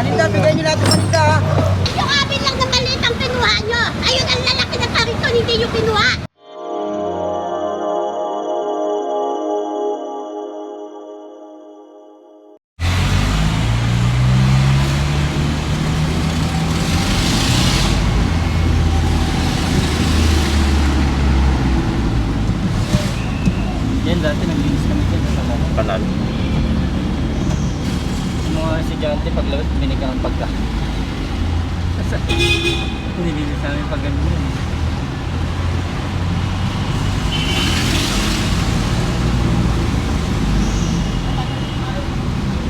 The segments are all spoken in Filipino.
Paninda, bigay niyo lahat ng paninda ha. Yung amin lang na maliit ang kinuha nyo. Ayun ang lalaki na kariton, hindi yung kinuha. Yan dati naglinis kami dyan sa kanal. Kanal. Mga estudyante paglabas binigyan ng pagka. Kasi nilinis namin pag ganun yun.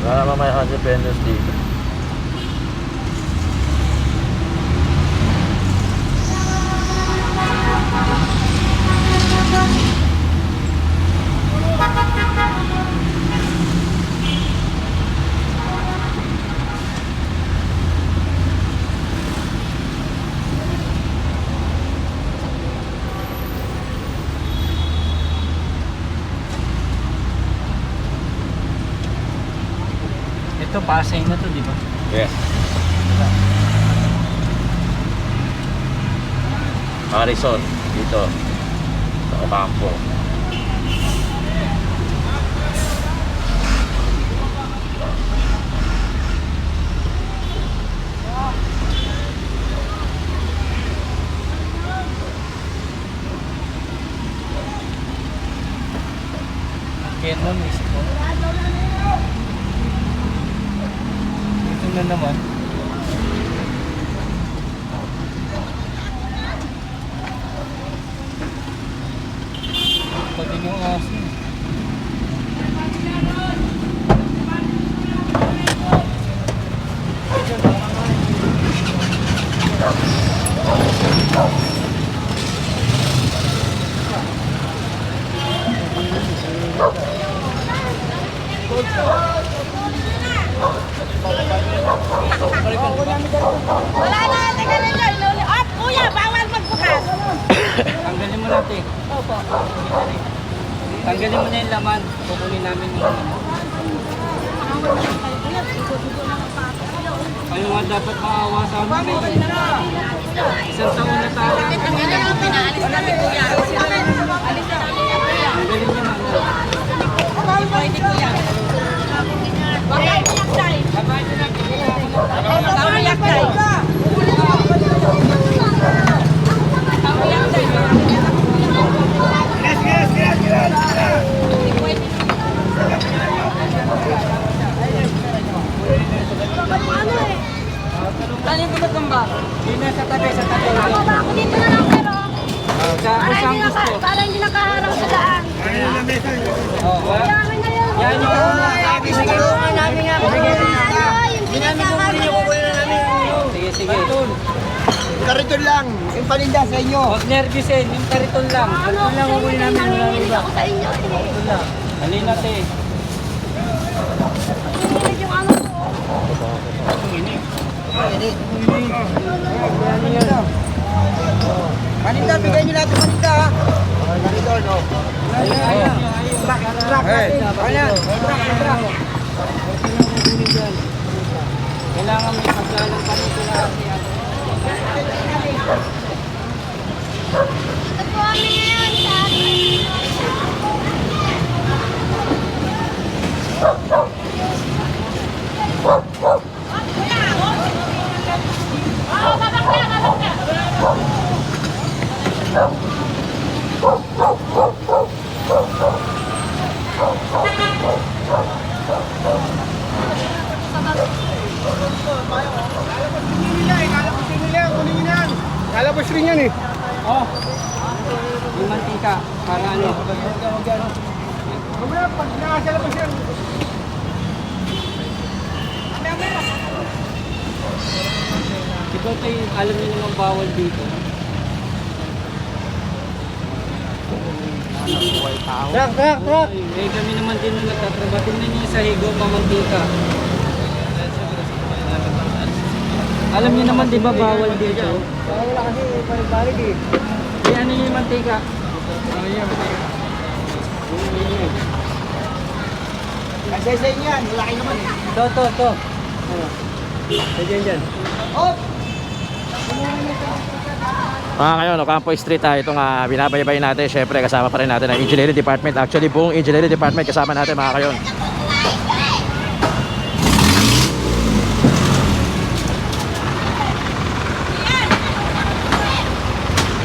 Wala naman may independence dito. Ito Pasay na to, di ba? Yes. Harrison, dito. Sa Ocampo. Na mismo. Na naman. Pati yung aso. Wala na, teka na nyo. Inuli. Oh, kuya, bawal magbukas. Tanggalin mo natin. Opo. Tanggalin mo na yung laman. Kukunin namin yung ano. Kayo nga dapat maawa sa amin. eh. Isang taon na tayo. Tanggalin mo, pinaalis namin kuya. Tanggalin mo na. ano. Pwede kuya. Labahin mo na. Tama yaktay. Tama yaktay. Saan yung pinagamba? Hindi na sa tabi, sa tabi. Ako dito na lang pero Sa para kusang hindi, naka, gusto. para hindi nakaharang sa daan. Oh, wala. Kailangan na yun. Yan yung Sige, namin nga. Ano, yung pinagkakaroon. Sige, sige. Kariton lang. Yung paninda sa inyo. Huwag nervisin, yung kariton lang. Ano, Kariton lang kukunin namin. Nanginginig ako sa inyo. eh. Kariton lang. Halina te. Nanginginig yung ano ko. Paninda, bigay niyo lahat ng paninda ha. Kariton, no. Truck, truck. Hey, ayan. Kailangan may paglalang pa rin sila kasi ano. Ito po kami ngayon sa Oh, babak na, babak na. Kalabas rin yan eh. Oh. Yung mantika. Para ano. Mamaya, pag nakasalabas yan. Ikaw tayo, alam niyo naman bawal dito. Truck, truck, truck. Eh, kami naman din nung nagtatrabaho. Tingnan niyo yung sahigo, mamantika. Alam niyo naman di ba bawal dito? Wala kasi balik eh. Eh, ano yung mantika? Kasi sa inyo yan, malaki naman eh. To, to, to. Mga kayo, no, Campo Street ha, itong uh, binabaybay natin, syempre kasama pa rin natin ang Engineering Department. Actually, buong Engineering Department kasama natin mga kayo.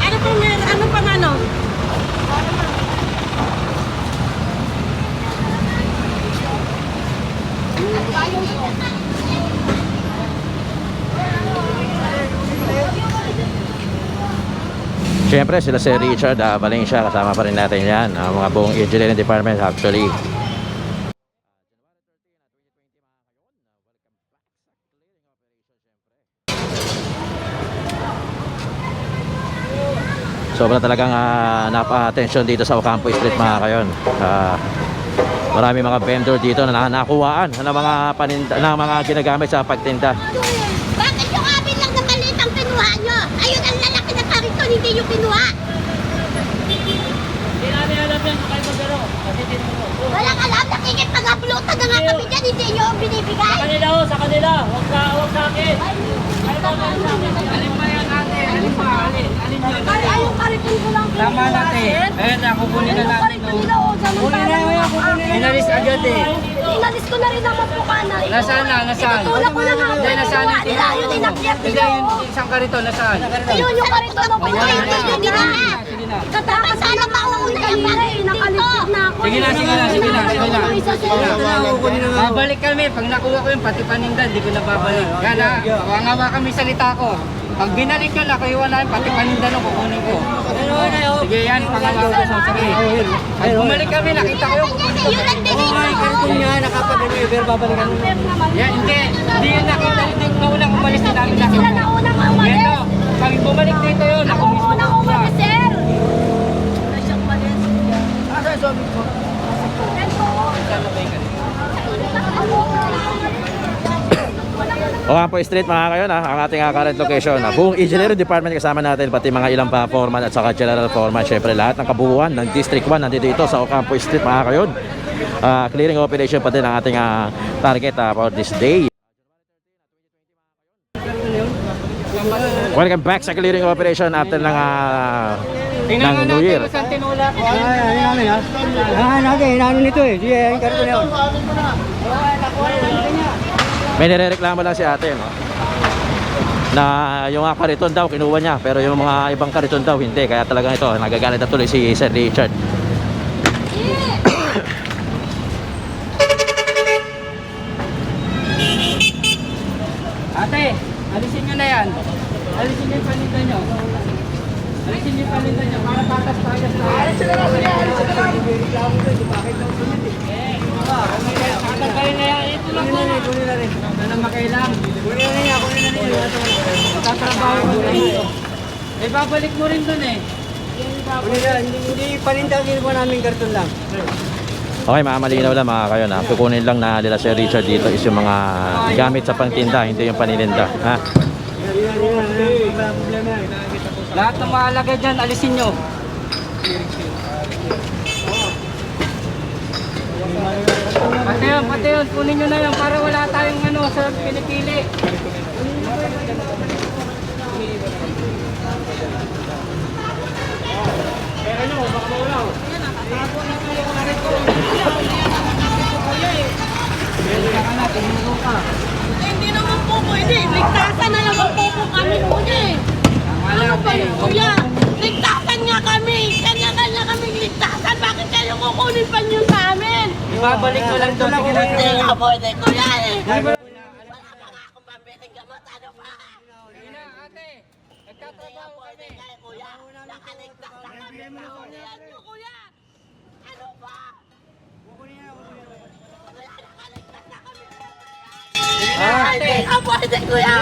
Ano pong meron? Ano pang ano? Syempre, sila si Richard uh, Valencia, kasama pa rin natin yan. Ang mga buong Engineering Department actually. Sobra talagang uh, napa-attention dito sa Ocampo Street mga kayon. Ah, marami mga vendor dito na nakuhaan ng mga paninda, ng mga ginagamit sa pagtinda. Bakit yung amin lang na maliit ang pinuha nyo? Ayun ang lalaki na yung pinuha. Hindi namin alam yan, kung kayo magbiro. Kasi tinuro. Walang alam, nakikipag-upload na nga kami dyan, hindi nyo ang binibigay. Sa kanila ho, sa kanila. Huwag sa, huwag sa akin. Ay, ba, ba, sa akin. Alin ba yan ate? Alin ba? Alin? Alin yun? Ay, yung kariton ko lang Tama natin. Ayun na, kukunin na natin. kariton nila, oh, Kukunin na yan, kukunin na. Inalis agad eh. Inalis ko na rin ang mapukha na ito. Nasaan na? Nasaan? Itutulak ko na nga. Hindi, nasaan yung nila, yun inakyat Hindi, nila. yung oh. isang karito, nasaan? Ayun yung kariton ng pinuha. Ayan, Ito ayan. yung nila. Sige na. Mauna yung pare, nakaligpit na ako. Sige na, sige na, sige na, sige na. Babalik kami. Pag nakuha ko yung pati paninda, di ko na babalik. Kaya wangawa kami salita ko. Pag binalik ka na, kayuha na yung pati paninda nung kukunin ko. Sige yan, pangawa ko. So, sige. Pag bumalik kami, nakita ko yung Yun ang tingin ko. niya, nakapag-deliver, babalikan mo. Yan, hindi. Hindi yun nakita. Hindi ko unang umalis na namin Sila nakita. na unang Yan umalis. o. Pag bumalik dito yun, Ako ako mismo. unang umalis, sir. Wala siyang malis. Ocampo Street mga kayo na ang ating uh, current location. Uh, buong Engineering Department kasama natin pati mga ilang pa foreman at saka general foreman. Syempre lahat ng kabuuan ng District 1 nandito dito sa Ocampo Street mga kayo. Uh, clearing operation pa din ang ating uh, target uh, for this day. Welcome back sa clearing operation after ng uh, Tingnan nga ng New natin Year. kung saan tinulak. Ah, natin, inaano nito eh. Sige, yung karito na yun. May nirereklamo lang si ate, no? Na yung mga kariton daw kinuha niya pero yung mga ibang kariton daw hindi kaya talagang ito nagagalit na tuloy si Sir Richard. Ate, alisin nyo na yan. Alisin nyo yung paninda nyo. Alisin nyo yung paninda nyo para patas tayo sa... Alisin na lang, alisin na lang. Tatanggalin na yan. Ito lang po. Kunin na rin. Ano na makailang. Kunin na kunin na rin. Tatrabaho mo na ito. Eh, babalik mo rin dun eh. Hindi, hindi, hindi paninda, ginawa namin karton lang. Okay, mga lang mga kayo na kukunin lang na nila Sir Richard dito is yung mga gamit sa pangtinda, hindi yung panininda. Ha? Lahat ng mahalaga dyan, alisin nyo. Pati yun, pati yun, kunin nyo na yun para wala tayong ano sa pinipili. Hindi naman po pwede. Ligtasan na naman po po kami kuya eh. Ano ba yun kuya? Ligtasan nga kami. Kanya-kanya kami ligtasan. Bakit kayo kukunin pa niyo sa? Ibabalik ko lang doon. Na. Hindi nga pwede kuya eh. Wala pa akong pambiling gamot. Ano pa? Na, ate. Nagtatrabaho kami. Kuya, nakaligtas na kami. Ano kuya? Ano ba? Wala, nakaligtas na kami. Hindi nga pwede kuya.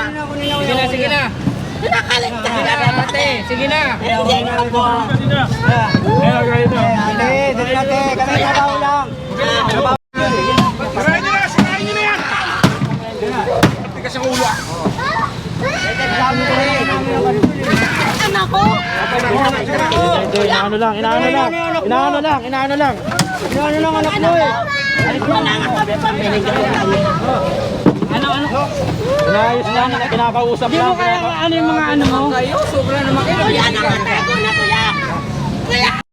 Sige na, sige na. Nakaligtas Sige na na, ate. Sige na. Hindi nga po. Ate, dali natin. Kami trabaho lang. Anak ko. Hindi, inaano lang, inaano lang, inaano lang, inaano lang. Inaano lang anak mo eh. Wala nga kami gamot. Ano, ano? Inayos lang, kinakausap lang. Hindi mo kaya ano yung mga ano mo? Kayo, sobra naman kayo. Kuya, nakatay ko na kuya! Kuya!